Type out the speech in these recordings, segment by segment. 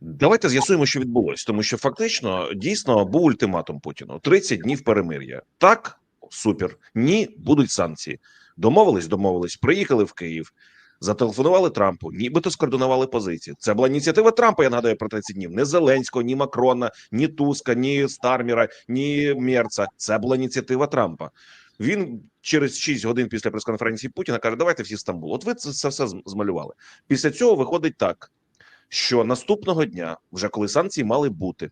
Давайте з'ясуємо, що відбулось, тому що фактично дійсно був ультиматум Путіну: 30 днів перемир'я. Так, супер. Ні, будуть санкції. Домовились, домовились. Приїхали в Київ, зателефонували Трампу, нібито скоординували позиції. Це була ініціатива Трампа. Я нагадаю про 30 днів. Не Зеленського, ні Макрона, ні Туска, ні Старміра, ні Мерца. Це була ініціатива Трампа. Він через 6 годин після прес-конференції Путіна каже: Давайте всі в Стамбул. От ви це, все змалювали. Після цього виходить так що наступного дня, вже коли санкції мали бути,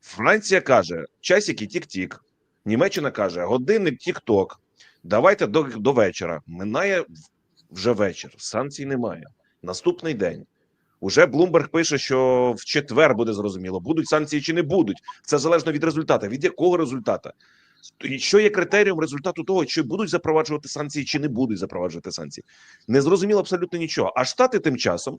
Франція каже: часики тік-тік. Німеччина каже: годинник тік-ток. Давайте до, до вечора. Минає вже вечір. Санкцій немає. Наступний день. Уже Блумберг пише, що в четвер буде зрозуміло, будуть санкції чи не будуть. Це залежно від результату. Від якого результату? І Що є критерієм результату того, чи будуть запроваджувати санкції, чи не будуть запроваджувати санкції? Не зрозуміло абсолютно нічого. А штати тим часом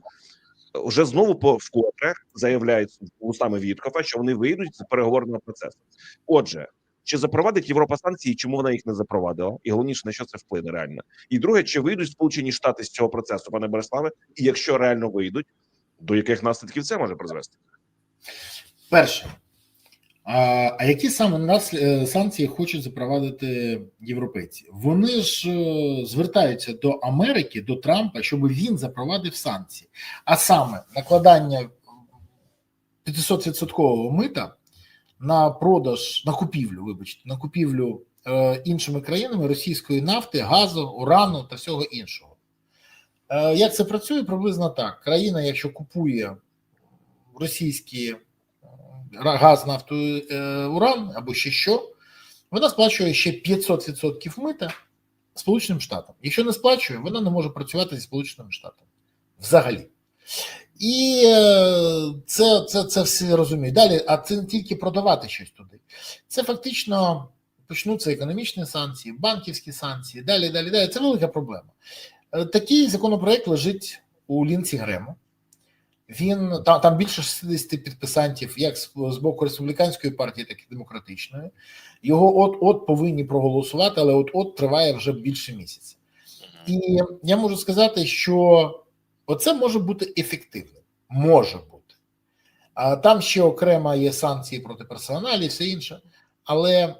вже знову по вкотре заявляють устами Віткова, що вони вийдуть з переговорного процесу. Отже, чи запровадить Європа санкції, чому вона їх не запровадила, і головніше на що це вплине реально. І друге, чи вийдуть Сполучені Штати з цього процесу, пане Бориславе, і якщо реально вийдуть, до яких наслідків це може призвести? Перше, а, а які саме нас е, санкції хочуть запровадити європейці? Вони ж е, звертаються до Америки, до Трампа, щоб він запровадив санкції, а саме накладання 500% мита на продаж, на купівлю, вибачте, на купівлю е, іншими країнами російської нафти, газу, урану та всього іншого. Е, як це працює? Приблизно так: країна, якщо купує російські газ, нафту, е, уран або ще що, вона сплачує ще 500% мита Сполученим Штатам. Якщо не сплачує, вона не може працювати зі Сполученими Штатами взагалі. І е, це, це, це всі розуміють. Далі, а це не тільки продавати щось туди. Це фактично почнуться економічні санкції, банківські санкції, далі, далі, далі. Це велика проблема. Е, Такий законопроект лежить у Лінці Грему. Він там, там більше 60 підписантів, як з, з боку республіканської партії, так і демократичної. Його от от повинні проголосувати, але от от триває вже більше місяця. І я можу сказати, що оце може бути ефективним. Може бути. А там ще окремо є санкції проти персоналів і все інше. Але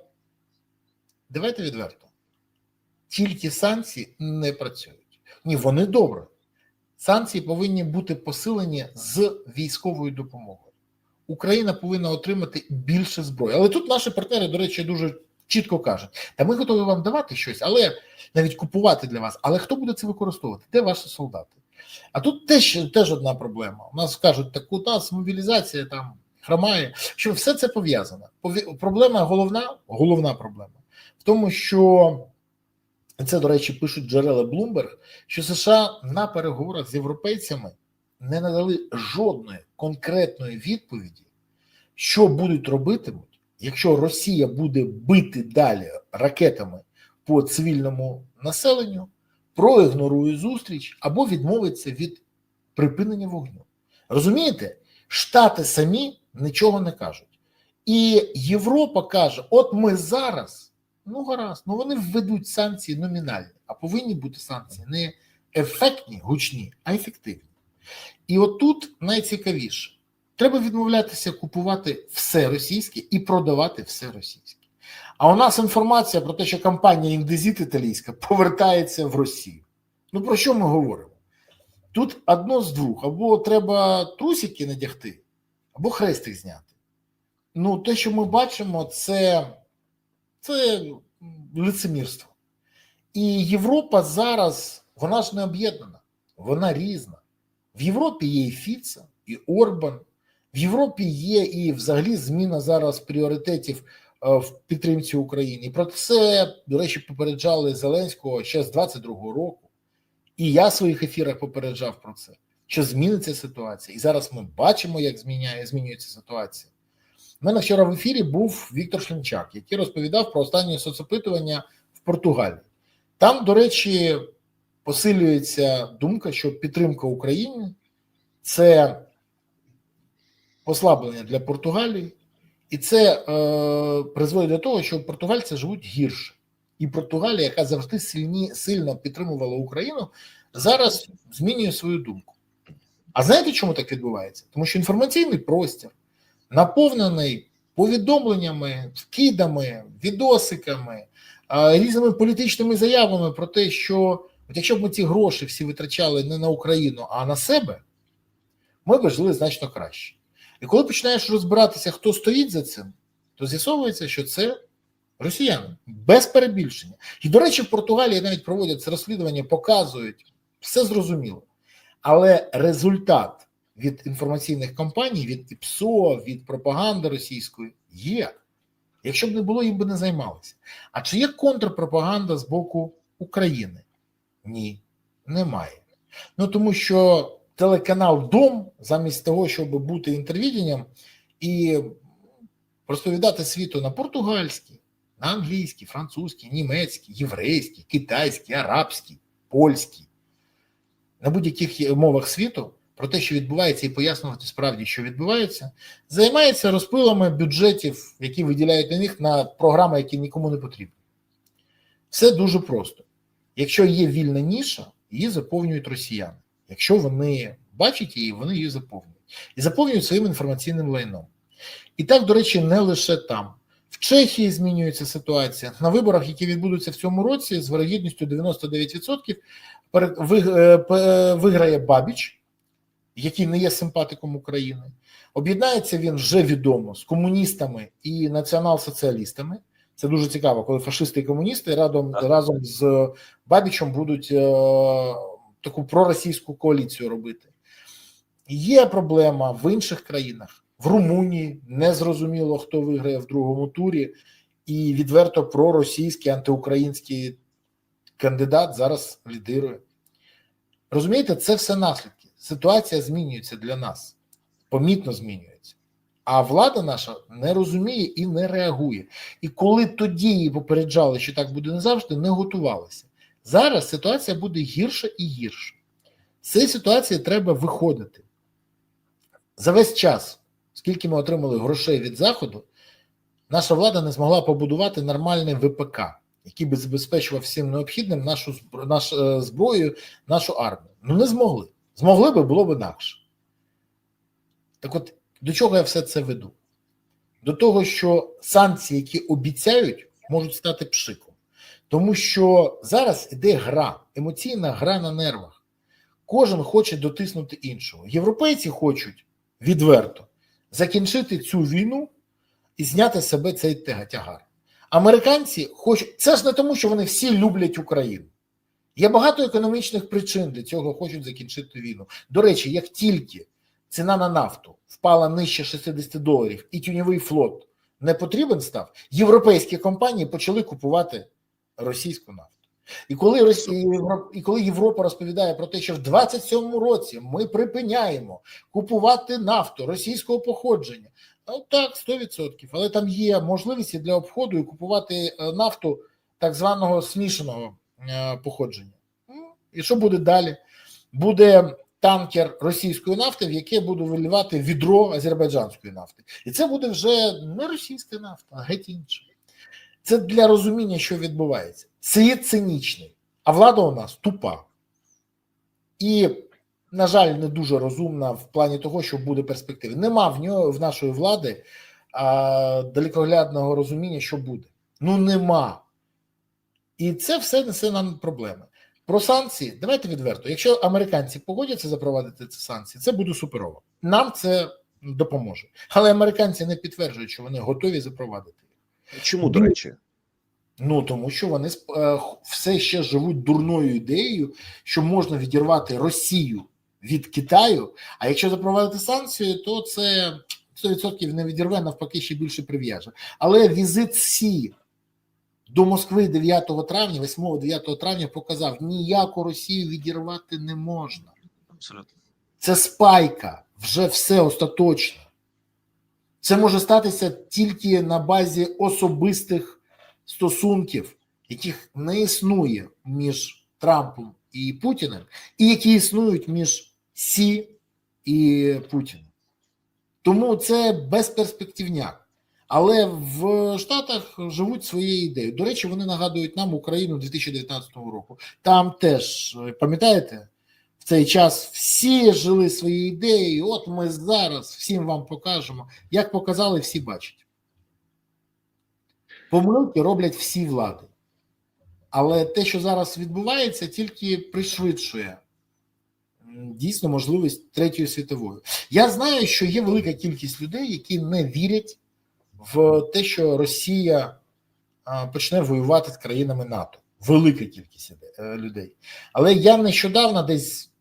давайте відверто: тільки санкції не працюють. Ні, вони добре. Санкції повинні бути посилені з військовою допомогою. Україна повинна отримати більше зброї. Але тут наші партнери, до речі, дуже чітко кажуть: та ми готові вам давати щось, але навіть купувати для вас. Але хто буде це використовувати? Де ваші солдати? А тут теж, теж одна проблема. У нас кажуть, так у нас мобілізація там хромає. Що все це пов'язано. Проблема головна, головна проблема в тому, що це, до речі, пишуть джерела Bloomberg, що США на переговорах з європейцями не надали жодної конкретної відповіді, що будуть робитимуть, якщо Росія буде бити далі ракетами по цивільному населенню, проігнорує зустріч або відмовиться від припинення вогню. Розумієте, Штати самі нічого не кажуть. І Європа каже: от ми зараз, ну гаразд, ну вони введуть санкції номінальні, а повинні бути санкції не ефектні, гучні, а ефективні. І отут найцікавіше: треба відмовлятися купувати все російське і продавати все російське. А у нас інформація про те, що компанія індезіт італійська повертається в Росію. Ну про що ми говоримо? Тут одно з двох: або треба трусики надягти, або хрестик зняти. Ну, те, що ми бачимо, це, це лицемірство. І Європа зараз, вона ж не об'єднана, вона різна. В Європі є і Фіца, і Орбан. В Європі є і взагалі зміна зараз пріоритетів е, в підтримці України. І про це, до речі, попереджали Зеленського ще з 22-го року. І я в своїх ефірах попереджав про це, що зміниться ситуація. І зараз ми бачимо, як зміняє, змінюється ситуація. У мене вчора в ефірі був Віктор Шлінчак, який розповідав про останнє соцопитування в Португалії. Там, до речі, посилюється думка, що підтримка України це послаблення для Португалії, і це е, призводить до того, що португальці живуть гірше. І Португалія, яка завжди сильні, сильно підтримувала Україну, зараз змінює свою думку. А знаєте, чому так відбувається? Тому що інформаційний простір наповнений повідомленнями, вкидами, відосиками, різними політичними заявами про те, що от якщо б ми ці гроші всі витрачали не на Україну, а на себе, ми б жили значно краще. І коли починаєш розбиратися, хто стоїть за цим, то з'ясовується, що це росіяни без перебільшення. І, до речі, в Португалії навіть проводять це розслідування, показують все зрозуміло. Але результат від інформаційних кампаній, від ІПСО, від пропаганди російської є. Якщо б не було, їм би не займалися. А чи є контрпропаганда з боку України? Ні, немає. Ну тому що телеканал Дом, замість того, щоб бути інтервіденням і розповідати світу на португальській, на англійській, французькій, німецькій, єврейській, китайській, арабській, польській, на будь-яких мовах світу про те, що відбувається, і пояснювати справді, що відбувається, займається розпилами бюджетів, які виділяють на них на програми, які нікому не потрібні. Все дуже просто. Якщо є вільна ніша, її заповнюють росіяни. Якщо вони бачать її, вони її заповнюють. І заповнюють своїм інформаційним лайном. І так, до речі, не лише там. В Чехії змінюється ситуація. На виборах, які відбудуться в цьому році, з вирогідністю 99% перед- ви- е, пе- виграє Бабіч, який не є симпатиком України. Об'єднається він вже відомо з комуністами і націонал-соціалістами. Це дуже цікаво, коли фашисти і комуністи разом, разом з Бабічем будуть е, таку проросійську коаліцію робити. Є проблема в інших країнах. В Румунії не зрозуміло, хто виграє в другому турі, і відверто проросійський антиукраїнський кандидат зараз лідирує. Розумієте, це все наслідки. Ситуація змінюється для нас, помітно змінюється. А влада наша не розуміє і не реагує. І коли тоді її попереджали, що так буде не завжди, не готувалися. Зараз ситуація буде гірша і гірша. З цієї ситуації треба виходити. За весь час, скільки ми отримали грошей від Заходу, наша влада не змогла побудувати нормальний ВПК, який би забезпечував всім необхідним нашу наш, е, зброю, нашу армію. Ну не змогли. Змогли би, було б інакше. Так от, до чого я все це веду? До того, що санкції, які обіцяють, можуть стати пшиком. Тому що зараз іде гра, емоційна гра на нервах. Кожен хоче дотиснути іншого. Європейці хочуть відверто закінчити цю війну і зняти з себе цей тягар. Американці хочуть це ж не тому, що вони всі люблять Україну. Є багато економічних причин для цього хочуть закінчити війну. До речі, як тільки ціна на нафту впала нижче 60 доларів і тюньовий флот не потрібен став, європейські компанії почали купувати російську нафту. І коли Росія і коли Європа розповідає про те, що в 27-му році ми припиняємо купувати нафту російського походження, ну так, 100%. Але там є можливості для обходу і купувати е, нафту так званого смішаного походження. Ну, І що буде далі? Буде танкер російської нафти, в яке буде виливати відро азербайджанської нафти. І це буде вже не російська нафта, а геть інша. Це для розуміння, що відбувається. Світ цинічний, а влада у нас тупа. І, на жаль, не дуже розумна в плані того, що буде перспективи. Нема в нього в нашої влади а, далекоглядного розуміння, що буде. Ну нема. І це все несе нам проблеми. Про санкції, давайте відверто. Якщо американці погодяться запровадити ці санкції, це буде суперово. Нам це допоможе. Але американці не підтверджують, що вони готові запровадити. Чому, до речі? Ну тому що вони е, все ще живуть дурною ідеєю, що можна відірвати Росію від Китаю. А якщо запровадити санкції, то це 100% не відірве, навпаки, ще більше прив'яже. Але візит Сі до Москви 9 травня, 8-9 травня показав, ніяку Росію відірвати не можна. Абсолютно. Це спайка, вже все остаточно. Це може статися тільки на базі особистих стосунків, яких не існує між Трампом і Путіним, і які існують між Сі і Путіним. Тому це безперспективняк. Але в Штатах живуть своєю ідеєю. До речі, вони нагадують нам Україну 2019 року. Там теж, е, пам'ятаєте, в цей час всі жили свої ідеї. От ми зараз всім вам покажемо. Як показали, всі бачать. Помилки роблять всі влади. Але те, що зараз відбувається, тільки пришвидшує дійсно можливість третьої світової. Я знаю, що є велика кількість людей, які не вірять в те, що Росія почне воювати з країнами НАТО. Велика кількість е, людей. Але я нещодавно десь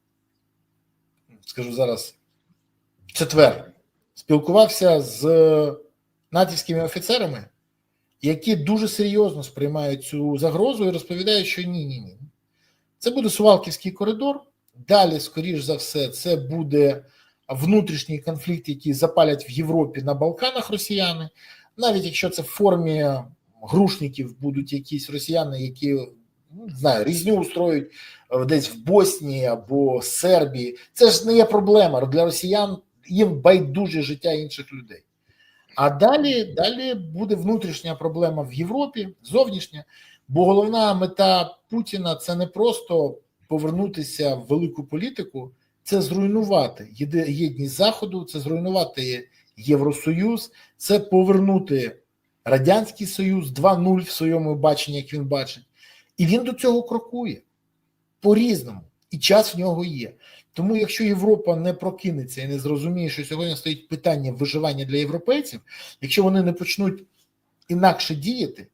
скажу зараз четвер спілкувався з натівськими офіцерами, які дуже серйозно сприймають цю загрозу і розповідають, що ні, ні, ні. Це буде Сувалківський коридор. Далі, скоріш за все, це буде внутрішній конфлікт, який запалять в Європі на Балканах росіяни. Навіть якщо це в формі грушників будуть якісь росіяни, які ну, не знаю, різню устроюють е, десь в Боснії або Сербії. Це ж не є проблема для росіян. Їм байдуже життя інших людей. А далі, далі буде внутрішня проблема в Європі, зовнішня, бо головна мета Путіна це не просто повернутися в велику політику, це зруйнувати єдність Заходу, це зруйнувати Євросоюз, це повернути Радянський Союз 2.0 в своєму баченні, як він бачить. І він до цього крокує по-різному, і час в нього є. Тому, якщо Європа не прокинеться і не зрозуміє, що сьогодні стоїть питання виживання для європейців, якщо вони не почнуть інакше діяти,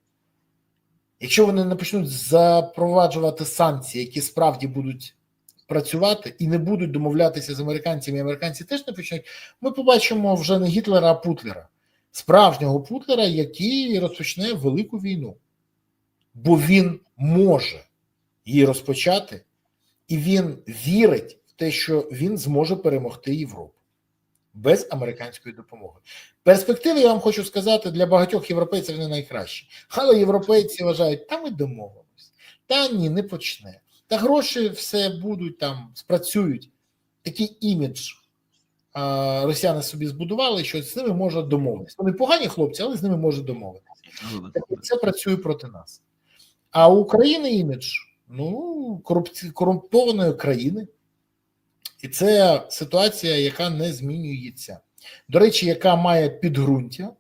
якщо вони не почнуть запроваджувати санкції, які справді будуть працювати і не будуть домовлятися з американцями, і американці теж не почнуть, ми побачимо вже не Гітлера, а Путлера, справжнього Путлера, який розпочне велику війну, бо він може її розпочати, і він вірить в те, що він зможе перемогти Європу без американської допомоги. Перспективи, я вам хочу сказати, для багатьох європейців не найкращі. Але європейці вважають, та ми домовимось, та ні, не почне. Та гроші все будуть там, спрацюють. Такий імідж а, росіяни собі збудували, що з ними можна домовитися. Вони погані хлопці, але з ними можна домовитися. Так це працює проти нас. А у України імідж ну, корупці... корумпованої країни. І це ситуація, яка не змінюється. До речі, яка має підґрунтя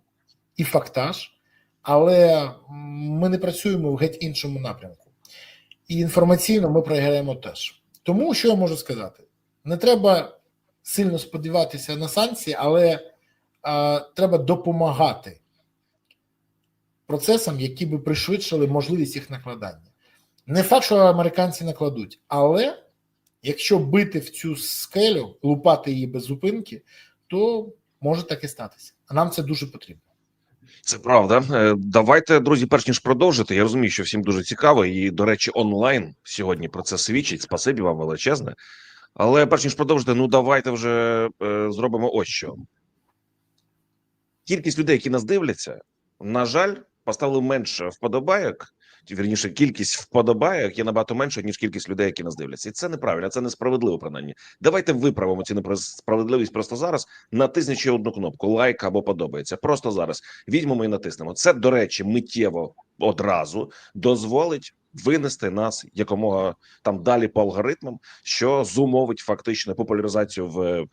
і фактаж, але ми не працюємо в геть іншому напрямку. І інформаційно ми програємо теж. Тому що я можу сказати? Не треба сильно сподіватися на санкції, але а, треба допомагати процесам, які би пришвидшили можливість їх накладання. Не факт, що американці накладуть, але якщо бити в цю скелю, лупати її без зупинки, то може так і статися. А нам це дуже потрібно. Це правда. Е, Давайте, друзі, перш ніж продовжити. Я розумію, що всім дуже цікаво, і до речі, онлайн сьогодні про це свідчить. Спасибі вам величезне. Але перш ніж продовжити, ну давайте вже е, зробимо ось що. Кількість людей, які нас дивляться, на жаль, поставили менше вподобайок. Вірніше, кількість вподобайок є набагато менша, ніж кількість людей, які нас дивляться. І це неправильно, це несправедливо, принаймні. Давайте виправимо цю несправедливість просто зараз, натиснучи одну кнопку лайк або подобається. Просто зараз візьмемо і натиснемо. Це, до речі, миттєво одразу дозволить винести нас якомога там далі по алгоритмам, що зумовить фактично популяризацію в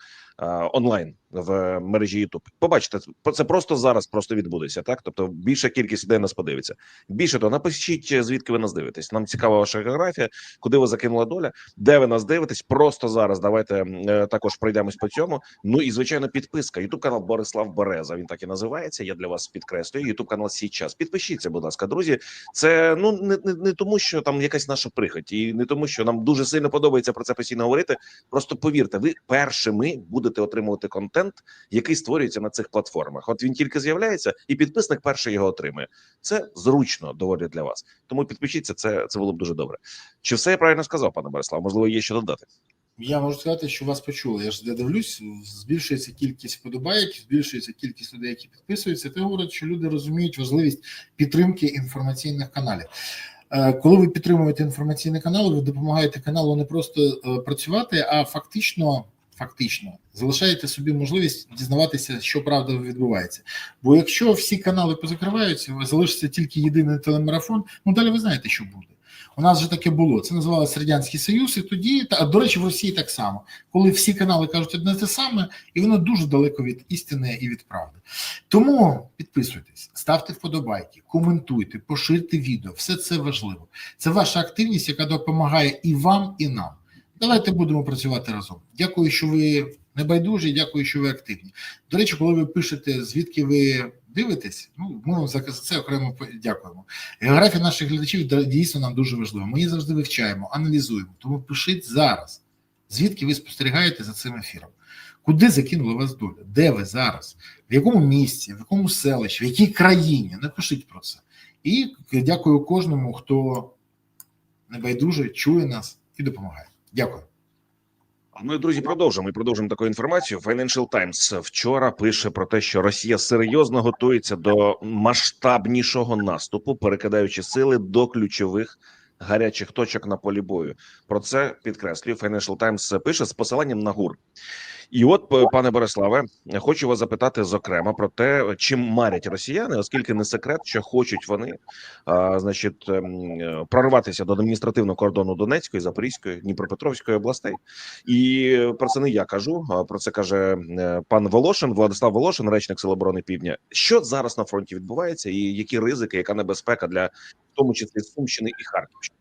онлайн в мережі YouTube. Побачите, це просто зараз просто відбудеться. Так, тобто більша кількість людей нас подивиться. Більше того, напишіть звідки ви нас дивитесь. Нам цікава ваша географія, куди ви закинула доля, де ви нас дивитесь. Просто зараз давайте е, також пройдемось по цьому. Ну і звичайно, підписка. Ютуб канал Борислав Береза. Він так і називається. Я для вас підкреслюю. Ютуб канал Січас. Підпишіться, будь ласка, друзі. Це ну не, не, не тому, що там якась наша прихоть, і не тому, що нам дуже сильно подобається про це постійно говорити. Просто повірте, ви першими будете отримувати контент, який створюється на цих платформах. От він тільки з'являється, і підписник перший його отримує. Це зручно доволі для вас. Тому підпишіться, це це було б дуже добре. Чи все я правильно сказав, пане Борислав? Можливо, є що додати. Я можу сказати, що вас почули. Я ж де дивлюсь, збільшується кількість подобайок, збільшується кількість людей, які підписуються. Це говорить, що люди розуміють важливість підтримки інформаційних каналів. Е, Коли ви підтримуєте інформаційний канал, ви допомагаєте каналу не просто е, працювати, а фактично. Фактично залишаєте собі можливість дізнаватися, що правда відбувається. Бо якщо всі канали позакриваються, залишиться тільки єдиний телемарафон, ну далі ви знаєте, що буде. У нас же таке було. Це називалося Радянський Союз, і тоді, та, до речі, в Росії так само, коли всі канали кажуть одне те саме, і воно дуже далеко від істини і від правди. Тому підписуйтесь, ставте вподобайки, коментуйте, поширте відео. Все це важливо. Це ваша активність, яка допомагає і вам, і нам. Давайте будемо працювати разом. Дякую, що ви небайдужі, дякую, що ви активні. До речі, коли ви пишете, звідки ви дивитесь, ну ми вам за це окремо дякуємо. Географія наших глядачів дійсно нам дуже важлива. Ми її завжди вивчаємо, аналізуємо. Тому пишіть зараз, звідки ви спостерігаєте за цим ефіром. Куди закинула вас доля? Де ви зараз? В якому місці, в якому селищі, в якій країні? Напишіть про це. І дякую кожному, хто небайдуже чує нас і допомагає. Дякую. А Ми, друзі, продовжимо і продовжимо таку інформацію. Financial Times вчора пише про те, що Росія серйозно готується до масштабнішого наступу, перекидаючи сили до ключових гарячих точок на полі бою. Про це підкреслюю. Financial Times пише з посиланням на ГУР. І от, пане Бориславе, хочу вас запитати зокрема про те, чим марять росіяни, оскільки не секрет, що хочуть вони, а, значить, ем, прорватися до адміністративного кордону Донецької, Запорізької, Дніпропетровської областей. І про це не я кажу. Про це каже е, пан Волошин, Владислав Волошин, речник Сил оборони Півдня. Що зараз на фронті відбувається, і які ризики, яка небезпека для в тому числі Сумщини і Харківщини?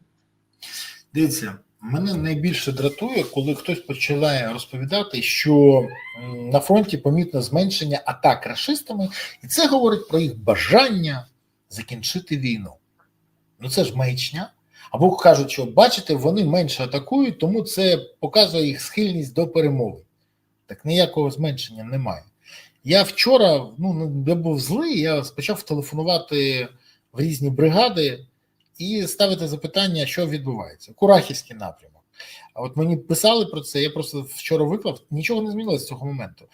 Дивіться, мене найбільше дратує, коли хтось починає розповідати, що на фронті помітно зменшення атак рашистами, і це говорить про їх бажання закінчити війну. Ну це ж маячня. Або кажуть, що бачите, вони менше атакують, тому це показує їх схильність до перемови. Так ніякого зменшення немає. Я вчора ну, я був злий, я почав телефонувати в різні бригади і ставити запитання, що відбувається. Курахівський напрямок. А от мені писали про це. Я просто вчора виклав, нічого не змінилося з цього моменту.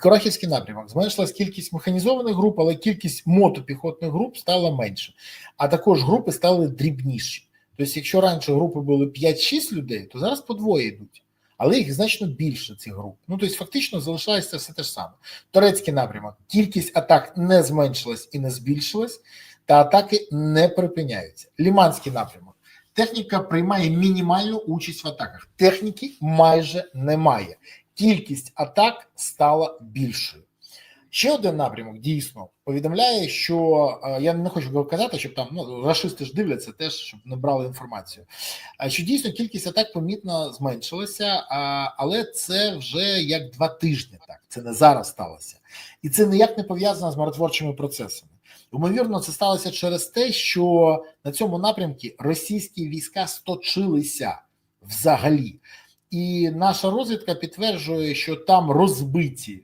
Курахівський напрямок зменшилась кількість механізованих груп, але кількість мотопіхотних груп стала менше. А також групи стали дрібніші. Тобто, якщо раніше групи були 5-6 людей, то зараз по двоє йдуть. Але їх значно більше цих груп. Ну тобто, фактично залишається все те ж саме. Турецький напрямок. Кількість атак не зменшилась і не збільшилась та атаки не припиняються. Ліманський напрямок. Техніка приймає мінімальну участь в атаках. Техніки майже немає. Кількість атак стала більшою. Ще один напрямок дійсно повідомляє, що е, я не хочу казати, щоб там ну рашисти ж дивляться, теж щоб не брали інформацію. А що дійсно кількість атак помітно зменшилася, але це вже як два тижні. Так це не зараз сталося, і це ніяк не пов'язано з миротворчими процесами. Ймовірно, це сталося через те, що на цьому напрямку російські війська сточилися взагалі, і наша розвідка підтверджує, що там розбиті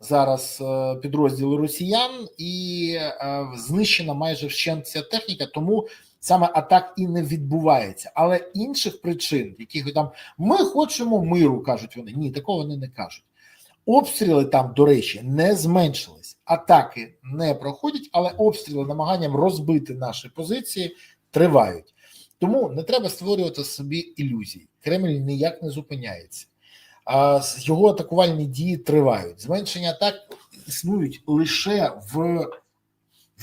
зараз е, підрозділи росіян, і е, знищена майже вщент ця техніка, тому саме атак і не відбувається. Але інших причин, яких там ми хочемо миру, кажуть вони. Ні, такого вони не кажуть. Обстріли там, до речі, не зменшились, атаки не проходять, але обстріли намаганням розбити наші позиції тривають. Тому не треба створювати собі ілюзій. Кремль ніяк не зупиняється, а його атакувальні дії тривають. Зменшення атак існують лише в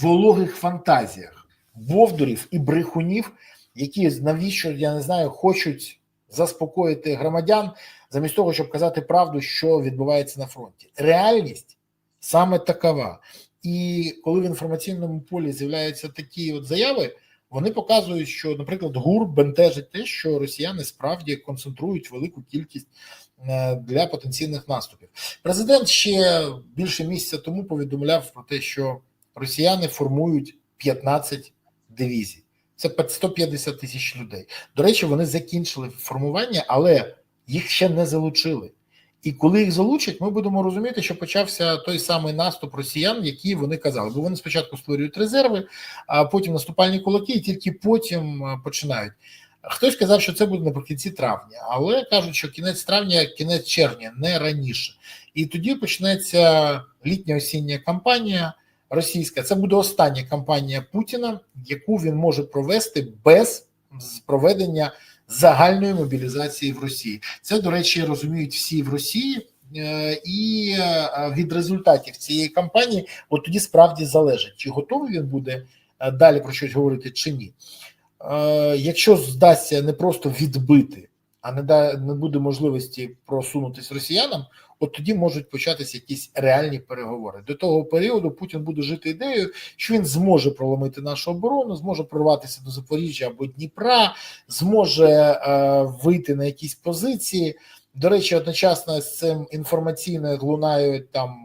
вологих фантазіях бовдурів і брехунів, які навіщо я не знаю, хочуть заспокоїти громадян замість того, щоб казати правду, що відбувається на фронті. Реальність саме такова. І коли в інформаційному полі з'являються такі от заяви, вони показують, що, наприклад, ГУР бентежить те, що росіяни справді концентрують велику кількість е, для потенційних наступів. Президент ще більше місяця тому повідомляв про те, що росіяни формують 15 дивізій. Це 150 тисяч людей. До речі, вони закінчили формування, але їх ще не залучили. І коли їх залучать, ми будемо розуміти, що почався той самий наступ росіян, які вони казали. Бо вони спочатку створюють резерви, а потім наступальні кулаки, і тільки потім починають. Хтось казав, що це буде наприкінці травня, але кажуть, що кінець травня, кінець червня, не раніше. І тоді почнеться літня осіння кампанія російська. Це буде остання кампанія Путіна, яку він може провести без проведення загальної мобілізації в Росії. Це, до речі, розуміють всі в Росії, і від результатів цієї кампанії, от тоді справді залежить, чи готовий він буде далі про щось говорити, чи ні. Е, якщо здасться не просто відбити, а не да не буде можливості просунутись росіянам, от тоді можуть початися якісь реальні переговори. До того періоду Путін буде жити ідеєю, що він зможе проломити нашу оборону, зможе прорватися до Запоріжжя або Дніпра, зможе е, вийти на якісь позиції. До речі, одночасно з цим інформаційно лунають там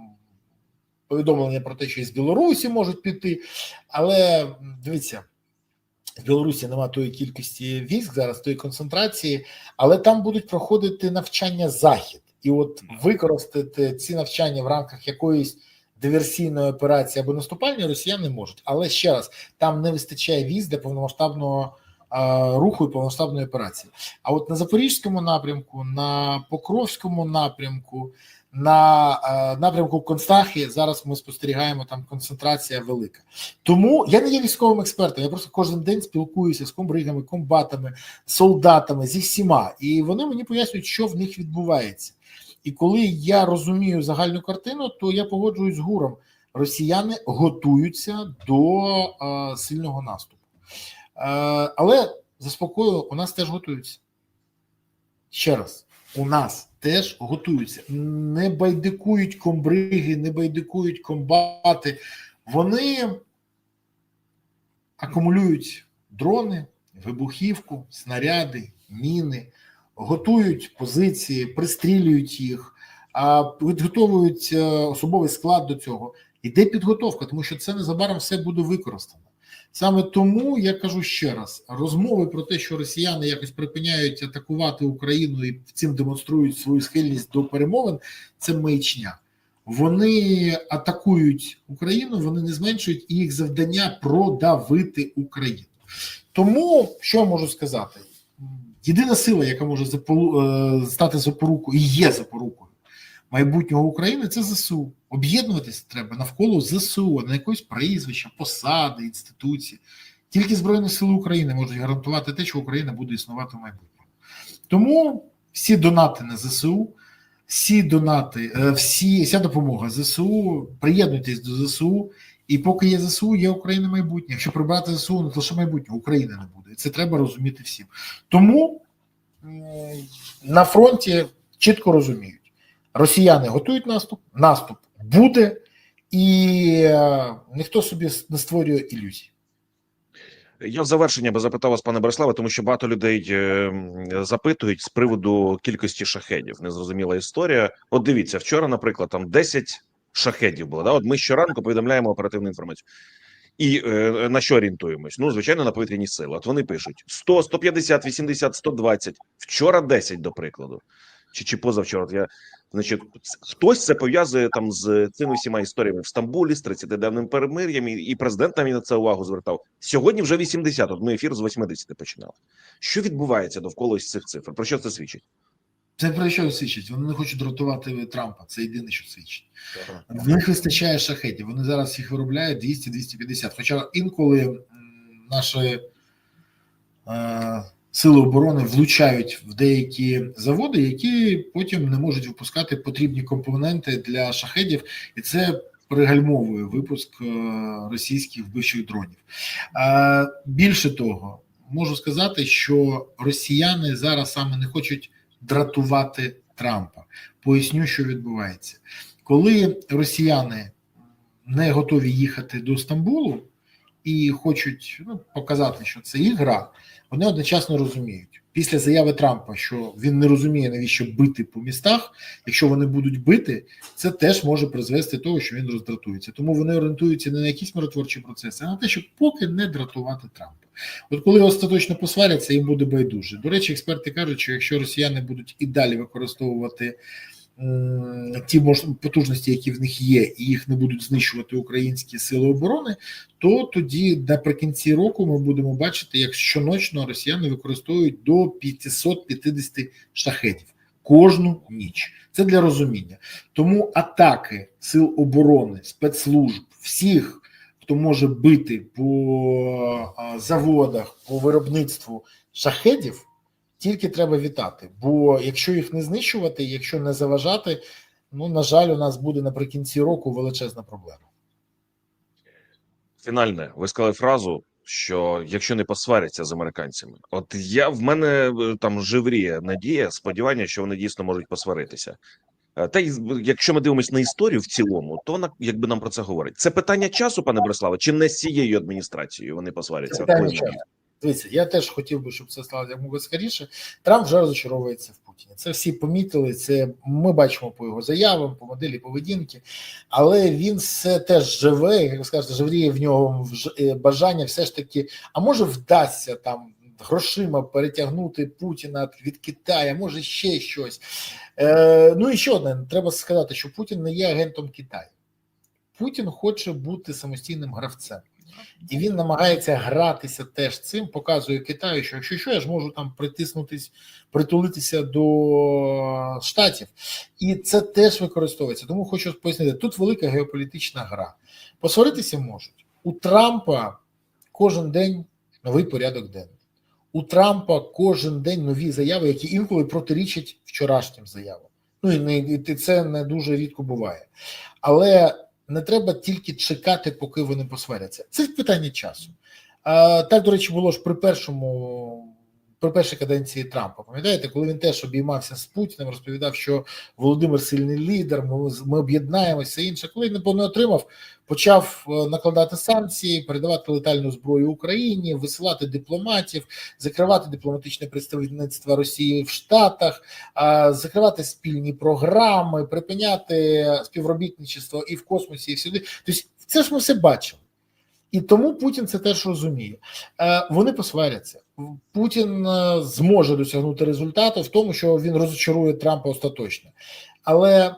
повідомлення про те, що із Білорусі можуть піти. Але дивіться, в Білорусі немає тої кількості військ зараз, тої концентрації, але там будуть проходити навчання захід, і от використати ці навчання в рамках якоїсь диверсійної операції або наступальної росіяни можуть. Але ще раз там не вистачає військ для повномасштабного руху і повномасштабної операції. А от на запорізькому напрямку, на Покровському напрямку, на е, напрямку Констахи зараз ми спостерігаємо там концентрація велика. Тому я не є військовим експертом. Я просто кожен день спілкуюся з комбригами, комбатами, солдатами зі всіма, і вони мені пояснюють, що в них відбувається. І коли я розумію загальну картину, то я погоджуюсь з гуром. Росіяни готуються до е, сильного наступу. Е, але заспокою, у нас теж готуються. Ще раз, у нас теж готуються. Не байдикують комбриги, не байдикують комбати. Вони акумулюють дрони, вибухівку, снаряди, міни, готують позиції, пристрілюють їх, підготовують е, особовий склад до цього. Іде підготовка, тому що це незабаром все буде використано. Саме тому я кажу ще раз: розмови про те, що росіяни якось припиняють атакувати Україну і цим демонструють свою схильність до перемовин, це маячня. Вони атакують Україну, вони не зменшують і їх завдання продавити Україну. Тому що я можу сказати? Єдина сила, яка може е, стати запорукою і є запорукою майбутнього України, це ЗСУ. Об'єднуватися треба навколо ЗСУ, а не якоїсь прізвища, посади, інституції. Тільки Збройні Сили України можуть гарантувати те, що Україна буде існувати в майбутньому. Тому всі донати на ЗСУ, всі донати, е, всі, вся допомога ЗСУ, приєднуйтесь до ЗСУ. І поки є ЗСУ, є Україна майбутнє. Якщо прибрати ЗСУ, ну то лише майбутнє України не буде. Це треба розуміти всім. Тому на фронті чітко розуміють, росіяни готують наступ, наступ буде, і е, ніхто собі не створює ілюзій. Я в завершення би запитав вас, пане Бориславе, тому що багато людей е, запитують з приводу кількості шахедів. Незрозуміла історія. От дивіться, вчора, наприклад, там 10 шахедів було. Да? От ми щоранку повідомляємо оперативну інформацію. І е, на що орієнтуємось? Ну, звичайно, на повітряні сили. От вони пишуть 100, 150, 80, 120. Вчора 10, до прикладу. Чи, чи позавчора. Я, значить, хтось це пов'язує там з цими всіма історіями в Стамбулі, з 30-денним перемир'ям, і, і президент навіть на це увагу звертав. Сьогодні вже 80, от ми ефір з 80 починали. Що відбувається довкола ось цих цифр? Про що це свідчить? Це про що свідчить? Вони не хочуть дратувати Трампа. Це єдине, що свідчить. В них вистачає шахетів. Вони зараз їх виробляють 200-250. Хоча інколи наші е, сили оборони влучають в деякі заводи, які потім не можуть випускати потрібні компоненти для шахедів, і це пригальмовує випуск е, російських вбивчих дронів. Більше того, можу сказати, що росіяни зараз саме не хочуть дратувати Трампа. Поясню, що відбувається, коли росіяни не готові їхати до Стамбулу і хочуть ну, показати, що це їх гра, вони одночасно розуміють після заяви Трампа, що він не розуміє, навіщо бити по містах. Якщо вони будуть бити, це теж може призвести до того, що він роздратується. Тому вони орієнтуються не на якісь миротворчі процеси, а на те, щоб поки не дратувати Трампа. От коли остаточно посваряться, їм буде байдуже. До речі, експерти кажуть, що якщо росіяни будуть і далі використовувати ті мож- потужності, які в них є, і їх не будуть знищувати українські сили оборони, то тоді наприкінці року ми будемо бачити, як щоночно росіяни використовують до 550 шахетів кожну ніч. Це для розуміння. Тому атаки сил оборони, спецслужб, всіх, хто може бити по заводах, по виробництву шахедів, тільки треба вітати. Бо якщо їх не знищувати, якщо не заважати, ну на жаль, у нас буде наприкінці року величезна проблема. Фінальне, ви сказали фразу, що якщо не посваряться з американцями, от я в мене е, там живріє надія, сподівання, що вони дійсно можуть посваритися. Е, Та й якщо ми дивимося на історію в цілому, то вона якби нам про це говорить. Це питання часу, пане Бориславе, чи не з цією адміністрацією вони посваряться? Це питання часу. Дивіться, я теж хотів би, щоб це стало якомога скоріше. Трамп вже розочаровується в Путіні. Це всі помітили. Це ми бачимо по його заявам, по моделі поведінки, але він все теж живе, як ви скажете, живріє в нього е, бажання все ж таки, а може вдасться там грошима перетягнути Путіна від Китаю, може ще щось. Е, ну і ще одне, треба сказати, що Путін не є агентом Китаю. Путін хоче бути самостійним гравцем. І він намагається гратися теж цим, показує Китаю, що якщо що, я ж можу там притиснутись, притулитися до штатів, і це теж використовується. Тому хочу пояснити: тут велика геополітична гра. Посваритися можуть у Трампа кожен день новий порядок денний. У Трампа кожен день нові заяви, які інколи протирічать вчорашнім заявам. Ну і не це не дуже рідко буває. Але не треба тільки чекати, поки вони посваряться. Це питання часу. Так, до речі, було ж при першому. При першій каденції Трампа, пам'ятаєте, коли він теж обіймався з Путіним, розповідав, що Володимир сильний лідер, ми, ми об'єднаємося, інше. Коли не не отримав, почав е, накладати санкції, передавати летальну зброю Україні, висилати дипломатів, закривати дипломатичне представництво Росії в Штатах, закривати спільні програми, припиняти співробітничество і в космосі, і всюди. Тобто, це ж ми все бачимо. І тому Путін це теж розуміє. Е, Вони посваряться. Путін е, зможе досягнути результату в тому, що він розочарує Трампа остаточно. Але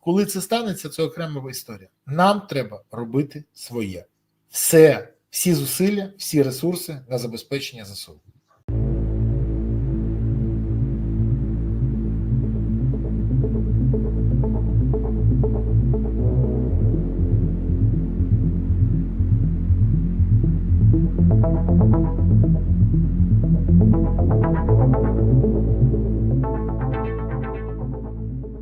коли це станеться, це окрема історія. Нам треба робити своє. Все, всі зусилля, всі ресурси на забезпечення ЗСУ.